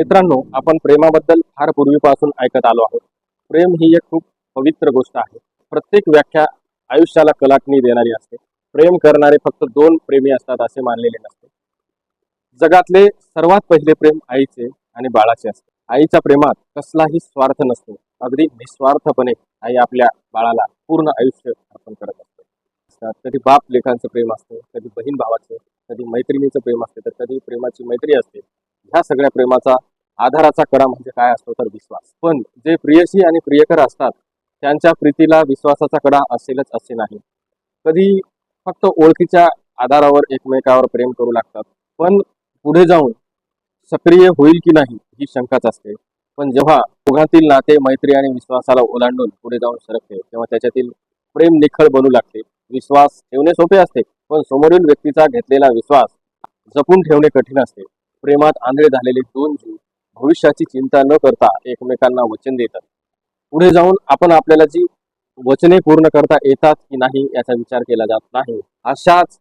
मित्रांनो आपण प्रेमाबद्दल फार पूर्वीपासून ऐकत आलो आहोत. प्रेम ही एक खूप पवित्र गोष्ट आहे. प्रत्येक व्याख्या आयुष्याला कलाटणी देणारी असते. प्रेम करणारे फक्त दोन प्रेमी असतात असे मानलेले नसते. जगातले सर्वात पहिले प्रेम आईचे आणि बाळाचे असते. आईच्या प्रेमात कसलाही स्वार्थ नसतो. अगदी निस्वार्थपणे आई आपल्या बाळाला पूर्ण आयुष्य अर्पण करत असते. कधी बाप लेखांचं प्रेम असतं कधी बहीण भावाचं कधी मैत्रिणीचं प्रेम असते तर कधी प्रेमाची मैत्री असते. ह्या सगळ्या प्रेमाचा आधाराचा कडा म्हणजे काय असतो तर विश्वास. पण जे प्रियसी आणि प्रियकर असतात त्यांच्या प्रीतीला विश्वासाचा कडा असेलच असे नाही. कधी फक्त ओळखीच्या आधारावर एकमेकावर प्रेम करू लागतात पण पुढे जाऊन सक्रिय होईल की नाही ही शंकाच असते. पण जेव्हा दोघांतील नाते मैत्री आणि विश्वासाला ओलांडून पुढे जाऊन सरकते तेव्हा त्याच्यातील प्रेम निखळ बनू लागते. विश्वास ठेवणे सोपे असते पण समोरील व्यक्तीचा घेतलेला विश्वास जपून ठेवणे कठीण असते. प्रेमात आंधळे झालेले दोन जीव भविष्याची चिंता न करता एकमेकांना वचन देतात. पुढे जाऊन आपण आपल्याला जी वचने पूर्ण करता येतात की नाही याचा विचार केला जात नाही. अशाच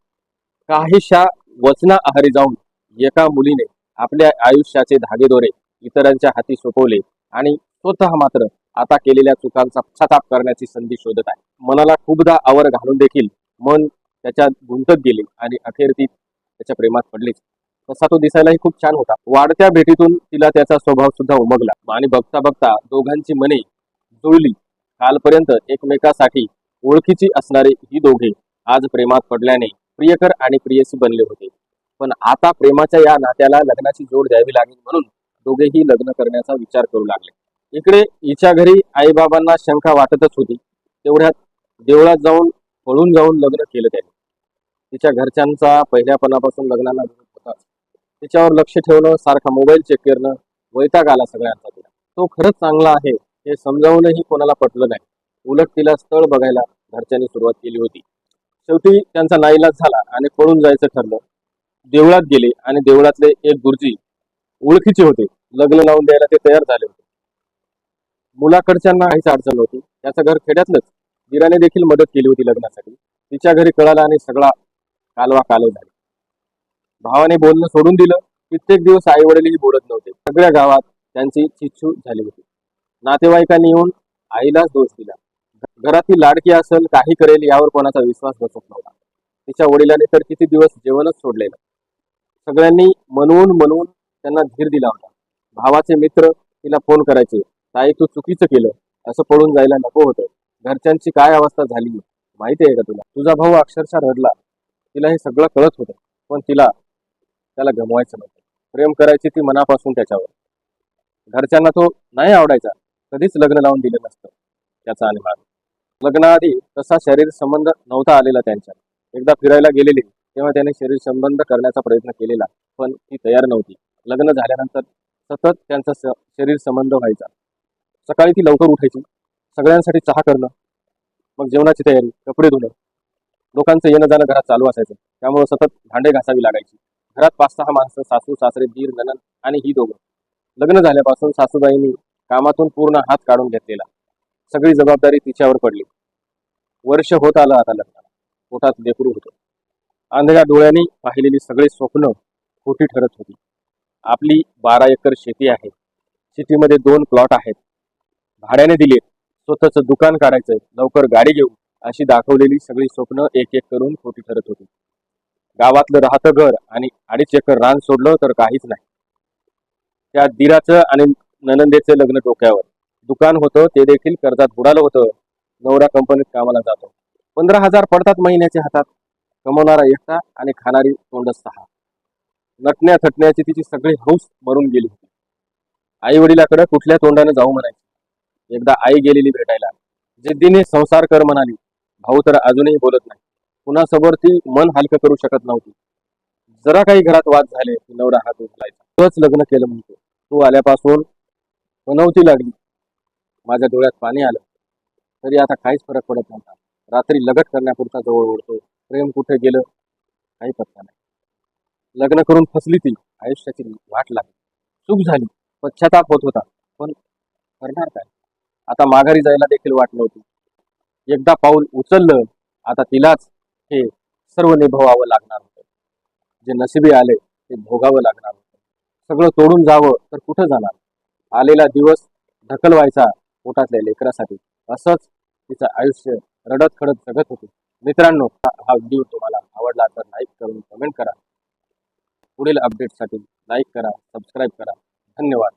काहीशा वचना आहारी जाऊन एका मुलीने आपल्या आयुष्याचे धागेदोरे इतरांच्या हाती सोपवले आणि स्वतः मात्र आता केलेल्या चुकांचा पश्चाताप करण्याची संधी शोधत आहे. मनाला खूपदा आवर घालून देखील मन त्याच्यात गुंतत गेले आणि अखेर ती त्याच्या प्रेमात पडलीच. तसा तो दिसायलाही खूप छान होता. वाढत्या भेटीतून तिला त्याचा स्वभाव सुद्धा उमगला. आणि बघता बघता दोघांची मने जुळली. कालपर्यंत एकमेकासाठी ओळखीची असणारे ही दोघे आज प्रेमात पडल्याने प्रियकर आणि प्रियसी बनले होते. पण आता प्रेमाच्या या नात्याला लग्नाची जोड द्यावी लागेल म्हणून दोघेही लग्न करण्याचा विचार करू लागले. इकडे हिच्या घरी आईबाबांना शंका वाटतच होती. तेवढ्यात देवळात जाऊन पळून जाऊन लग्न केलं त्यांनी. तिच्या घरच्यांचा पहिल्यापणापासून लग्नाला विरोध होताच. तिच्यावर लक्ष ठेवणं सारखा मोबाईल चेक करणं वैताग आला सगळ्यांचा तिला तो खरंच चांगला आहे हे समजावूनही कोणाला पटलं नाही. उलट तिला स्थळ बघायला घरच्यांनी सुरुवात केली होती. शेवटी त्यांचा नाईलाज झाला आणि पळून जायचं ठरलं. देवळात गेले आणि देवळातले एक गुरुजी ओळखीचे होते. लग्न लावून द्यायला ते तयार झाले होते. मुलाकडच्यांना काहीच अडचण नव्हती. त्याचं घर खेड्यातलंच. दिराने देखील मदत केली होती लग्नासाठी. तिच्या घरी कळाला आणि सगळा कालवा कालव झाला. भावाने बोलणं सोडून दिलं. कित्येक दिवस आई वडीलही बोलत नव्हते. सगळ्या गावात त्यांची चिच्छू झाली होती. नातेवाईकांनी येऊन आईलाच दोष दिला. घरातील लाडकी असेल काही करेल यावर कोणाचा विश्वास बसत नव्हता. तिच्या वडिलांनी तर किती दिवस जेवणच सोडलेलं. सगळ्यांनी मनवून मनवून त्यांना धीर दिला होता. भावाचे मित्र तिला फोन करायचे ताई तू चुकीचं केलं. असं पळून जायला नको होतं. घरच्यांची काय अवस्था झाली? माहिती आहे का तुला? तुझा भाऊ अक्षरशः रडला. तिला हे सगळं कळत होतं. पण तिला त्याला गमवायचं नव्हतं प्रेम करायची ती मनापासून त्याच्यावर. घरच्यांना तो नाही आवडायचा. कधीच लग्न लावून दिलं नसतं. त्याचा अनिमान लग्नाआधी तसा शरीर संबंध नव्हता आलेला त्यांच्या. एकदा फिरायला गेलेली तेव्हा त्याने शरीर संबंध करण्याचा प्रयत्न केलेला पण ती तयार नव्हती. लग्न झाल्यानंतर सतत त्यांचा स- शरीर संबंध व्हायचा. सकाळी ती लवकर उठायची. सगळ्यांसाठी चहा करणं. मग जेवणाची तयारी कपडे धुणं. लोकांचं येणं जाणं घरात चालू असायचं. त्यामुळे सतत भांडे घासावी लागायची. घरात पाच सहा माणसं सासू सासरे दीर ननन आणि ही दोघं. लग्न झाल्यापासून सासूबाईंनी कामातून पूर्ण हात काढून घेतलेला. सगळी जबाबदारी तिच्यावर पडली. वर्ष होत आलं आता लग्नाला. पोटात लेकरू होतं. आंधळ्या डोळ्यांनी पाहिलेली सगळी स्वप्न खोटी ठरत होती. आपली बारा एकर शेती आहे. शेतीमध्ये दोन प्लॉट आहेत. भाड्याने दिले स्वतःचं दुकान काढायचं लवकर गाडी घेऊ अशी दाखवलेली सगळी स्वप्न एक एक करून खोटी ठरत होती. गावातलं राहतं घर आणि अडीच एकर रान सोडलं तर काहीच नाही. त्या दिराचं आणि ननंदेचं लग्न डोक्यावर. दुकान होतं ते देखील कर्जात बुडालं होतं. नवरा कंपनीत कामाला जातो. पंधरा हजार पडतात महिन्याच्या हातात. कमवणारा एकटा आणि खाणारी तोंडच सहा. नटण्या थटण्याची तिची सगळी हौस मरून गेली होती. आई वडिलाकडे कुठल्या तोंडाने जाऊ म्हणायची? एकदा आई गेलेली भेटायला. जिद्दीने संसार कर म्हणाली. भाऊ तर अजूनही बोलत नाही. कुणासमोर ती मन हलकं करू शकत नव्हती. जरा काही घरात वाद झाले की नवरा हात उचलायचा. तोच लग्न केलं म्हणतो. तू आल्यापासून मनवती लागली. माझ्या डोळ्यात पाणी आलं. तरी आता काहीच फरक पडत नव्हता. रात्री लगट करण्यापुरता जवळ ओढतो. प्रेम कुठे गेलं? काही पत्ता नाही. लग्न करून फसली ती. आयुष्याची वाट लागली. चूक झाली. पश्चाताप होत होता. पण करणार काय? आता माघारी जायला देखील वाट नव्हती. एकदा पाऊल उचललं आता तिलाच हे सर्व निभवावं लागणार होतं. जे नशिबी आले ते भोगावं लागणार होतं. सगळं तोडून जावं तर कुठं जाणार? आलेला दिवस ढकलवायचा पोटातल्या लेकरासाठी. असंच तिचं आयुष्य रडत खडत जगत होते. मित्रांनो हा हा व्हिडिओ तुम्हाला आवडला तर लाईक करून कमेंट करा. पुढील अपडेटसाठी लाईक करा सबस्क्राईब करा. धन्यवाद.